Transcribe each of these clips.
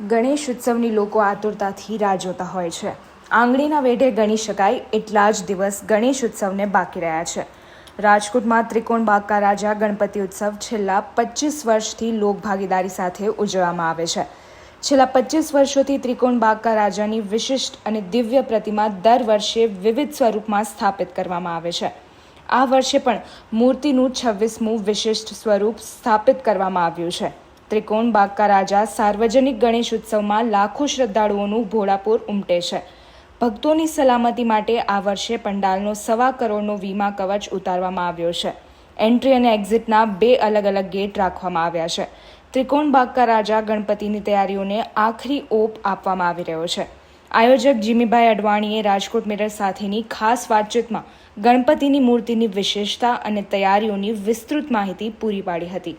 ગણેશ ઉત્સવની લોકો આતુરતાથી રાહ જોતા હોય છે. આંગળીના વેઢે ગણી શકાય એટલા જ દિવસ ગણેશ ઉત્સવને બાકી રહ્યા છે. રાજકોટમાં ત્રિકોણ બાગકા રાજા ગણપતિ ઉત્સવ છેલ્લા પચીસ વર્ષથી લોકભાગીદારી સાથે ઉજવવામાં આવે છે. છેલ્લા પચીસ વર્ષોથી ત્રિકોણ બાગકા રાજાની વિશિષ્ટ અને દિવ્ય પ્રતિમા દર વર્ષે વિવિધ સ્વરૂપમાં સ્થાપિત કરવામાં આવે છે. આ વર્ષે પણ મૂર્તિનું છવ્વીસમું વિશિષ્ટ સ્વરૂપ સ્થાપિત કરવામાં આવ્યું છે. ત્રિકોણ બાગકા રાજા સાર્વજનિક ગણેશ ઉત્સવમાં લાખો શ્રદ્ધાળુઓનું ભોળાપુર ઉમટે છે. ભક્તોની સલામતી માટે આ વર્ષે પંડાલનો સવા કરોડનો વીમા કવચ ઉતારવામાં આવ્યો છે. એન્ટ્રી અને એક્ઝિટના બે અલગ અલગ ગેટ રાખવામાં આવ્યા છે. ત્રિકોણ બાગકા રાજા ગણપતિની તૈયારીઓને આખરી ઓપ આપવામાં આવી રહ્યો છે. આયોજક જીમીભાઈ અડવાણીએ રાજકોટ મિરર સાથેની ખાસ વાતચીતમાં ગણપતિની મૂર્તિની વિશેષતા અને તૈયારીઓની વિસ્તૃત માહિતી પૂરી પાડી હતી.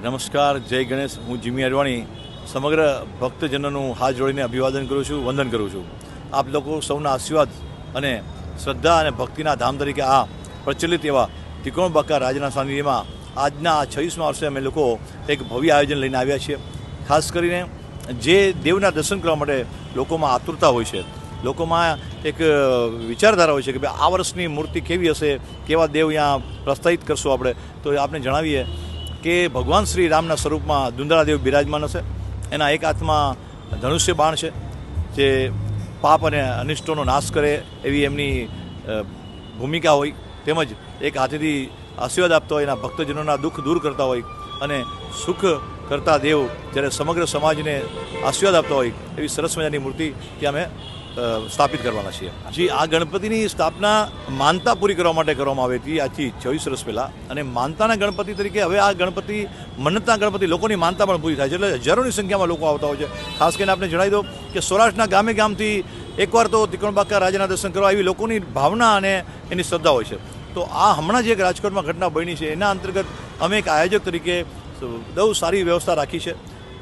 નમસ્કાર, જય ગણેશ. હું જીમી અડવાણી. સમગ્ર ભક્તજનોનું હાથ જોડીને અભિવાદન કરું છું, વંદન કરું છું. આપ લોકો સૌના આશીર્વાદ અને શ્રદ્ધા અને ભક્તિના ધામ તરીકે આ પ્રચલિત એવા ત્રિકોણ બક્કા રાજના સાનિધ્યમાં આજના આ છવ્વીસમા વર્ષે અમે લોકો એક ભવ્ય આયોજન લઈને આવ્યા છીએ. ખાસ કરીને જે દેવના દર્શન કરવા માટે લોકોમાં આતુરતા હોય છે, લોકોમાં એક વિચારધારા હોય છે કે ભાઈ આ વર્ષની મૂર્તિ કેવી હશે, કેવા દેવ અહીંયા પ્રસ્થાપિત કરશું આપણે. તો આપણે જણાવીએ કે ભગવાન શ્રી રામના સ્વરૂપમાં દુંદરાદેવ બિરાજમાન હશે. એના એક હાથમાં ધનુષ્ય બાણ છે જે પાપ અને અનિષ્ટોનો નાશ કરે એવી એમની ભૂમિકા હોય. તેમજ એક હાથેથી આશીર્વાદ આપતા હોય એના ભક્તજનોના દુઃખ દૂર કરતા હોય અને સુખ કરતા દેવ જ્યારે સમગ્ર સમાજને આશીર્વાદ આપતા હોય એવી સરસ મજાની મૂર્તિ ત્યાં અ, સ્થાપિત કરવાના છીએ. જે, આ ગણપતિની સ્થાપના માનતા પૂરી કરવા માટે કરવામાં આવી હતી આજથી ચોવીસ વર્ષ પહેલાં. અને માનતાના ગણપતિ તરીકે હવે આ ગણપતિ, મન્નતના ગણપતિ લોકોની માનતા પણ પૂરી થાય છે. એટલે હજારોની સંખ્યામાં લોકો આવતા હોય છે. ખાસ કરીને આપણે જણાવી દો કે સૌરાષ્ટ્રના ગામે ગામથી એકવાર તો ત્રિકોણબાકા રાજાના દર્શન કરવા એવી લોકોની ભાવના અને એની શ્રદ્ધા હોય છે. તો આ હમણાં જે એક રાજકોટમાં ઘટના બની છે. એના અંતર્ગત અમે એક આયોજક તરીકે બહુ સારી વ્યવસ્થા રાખી છે.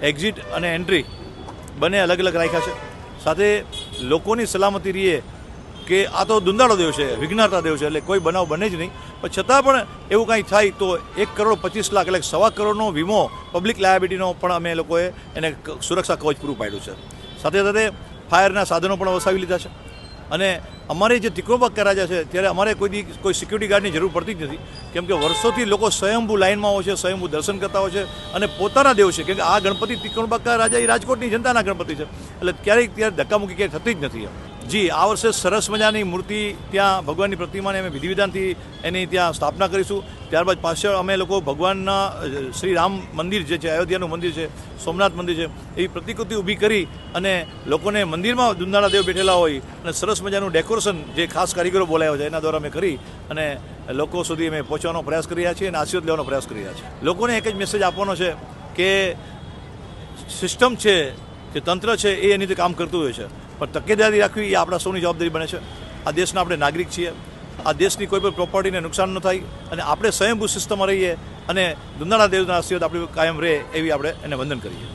એક્ઝિટ અને એન્ટ્રી બંને અલગ અલગ રાખ્યા છે. સાથે લોકોની સલામતી રહીએ કે આ તો દુંદાળો દેવ છે વિઘ્નતા દેવ છે, એટલે કોઈ બનાવ બને જ નહીં. પણ છતાં પણ એવું કાંઈ થાય તો એક કરોડ પચીસ લાખ એટલે સવા કરોડનો વીમો પબ્લિક લાયાબિલિટીનો પણ અમે લોકોએ એને સુરક્ષા કવચ પૂરું પાડ્યું છે. સાથે સાથે ફાયરના સાધનો પણ વસાવી લીધા છે. અને અમારે જે ત્રિકોણબાગ રાજા છે, ત્યારે અમારે કોઈ કોઈ સિક્યુરિટી ગાર્ડની જરૂર પડતી જ નથી. કેમ કે વર્ષોથી લોકો સ્વયંભૂ લાઇનમાં હોય છે, સ્વયંભૂ દર્શન કરતા હોય છે અને પોતાના દેવ છે. કેમ કે આ ગણપતિ ત્રિકોણબાગ રાજા એ રાજકોટની જનતાના ગણપતિ છે. એટલે ક્યારેય ત્યારે ધક્કામુક્કી ક્યારેય થતી જ નથી જી, આ વર્ષે સરસ મજાની મૂર્તિ ત્યાં ભગવાનની પ્રતિમાને અમે વિધિ વિધાનથી એની ત્યાં સ્થાપના કરીશું. ત્યારબાદ પાછળ અમે લોકો ભગવાનના શ્રી રામ મંદિર જે છે, અયોધ્યાનું મંદિર છે, સોમનાથ મંદિર છે, એવી પ્રતિકૃતિ ઊભી કરી અને લોકોને મંદિરમાં દુંદાળા દેવ બેઠેલા હોય અને સરસ મજાનું ડેકોરેશન જે ખાસ કારીગરો બોલાયો છે, એના દ્વારા અમે કરી અને લોકો સુધી અમે પહોંચવાનો પ્રયાસ કરી રહ્યા છીએ અને આશીર્વાદ લેવાનો પ્રયાસ કરી રહ્યા છીએ. લોકોને એક જ મેસેજ આપવાનો છે કે સિસ્ટમ છે, જે તંત્ર છે, એ એની રીતે કામ કરતું હોય છે. પણ તકેદારી રાખવી એ આપણા સૌની જવાબદારી બને છે. આ દેશના આપણે નાગરિક છીએ. આ દેશની કોઈ પણ પ્રોપર્ટીને નુકસાન ન થાય અને આપણે સ્વયંભૂ સિસ્ટમમાં રહીએ અને દુંદાળા દેવના આશીર્વાદ આપણી કાયમ રહે એવી આપણે એને વંદન કરીએ.